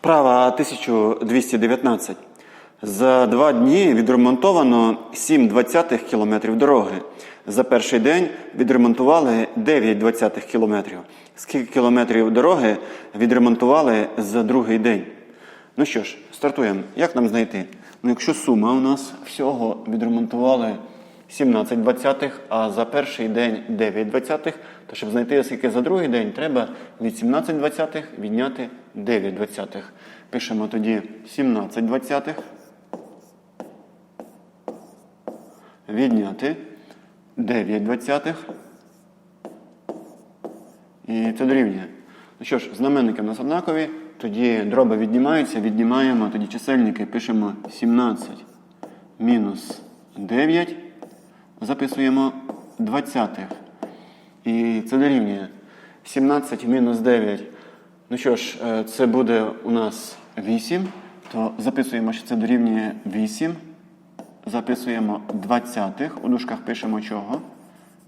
Вправа 1219. За два дні відремонтовано 7 двадцятих кілометрів дороги. За перший день відремонтували 9 двадцятих кілометрів. Скільки кілометрів дороги відремонтували за другий день? Ну що ж, стартуємо. Як нам знайти? Ну, якщо сума у нас всього відремонтували 17 двадцятих, а за перший день 9 двадцятих, то щоб знайти скільки за другий день, треба від 17 двадцятих відняти 9 двадцятих. Пишемо тоді 17 двадцятих. Відняти 9 двадцятих. І це дорівнює. Ну що ж, знаменники в нас однакові, тоді дроби віднімаються, віднімаємо, тоді чисельники пишемо 17 мінус 9, записуємо двадцятих. І це дорівнює 17 мінус 9. Ну що ж, е, це буде у нас 8, то записуємо, що це дорівнює 8. Записуємо двадцятих, у дужках пишемо чого?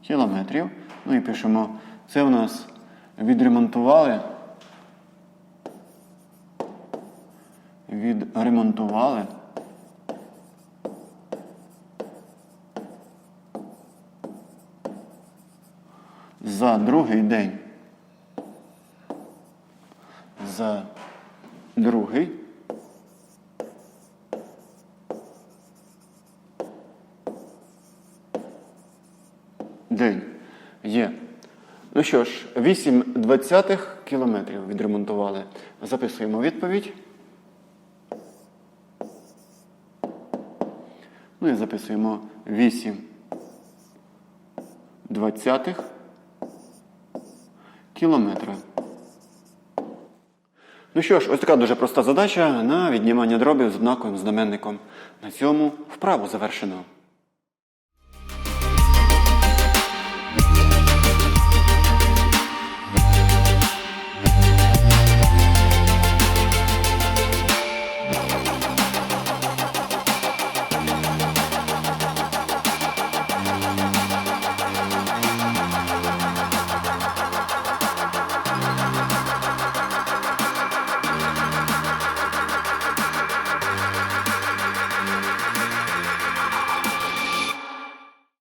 Кілометрів. Ну і пишемо, це у нас відремонтували. Відремонтували. За другий день. За другий. День є. Ну що ж, 8 двадцятих кілометрів відремонтували. Записуємо відповідь. Ну і записуємо 8 двадцятих кілометра. Ну що ж, ось така дуже проста задача на віднімання дробів з однаковим знаменником. На цьому вправу завершено.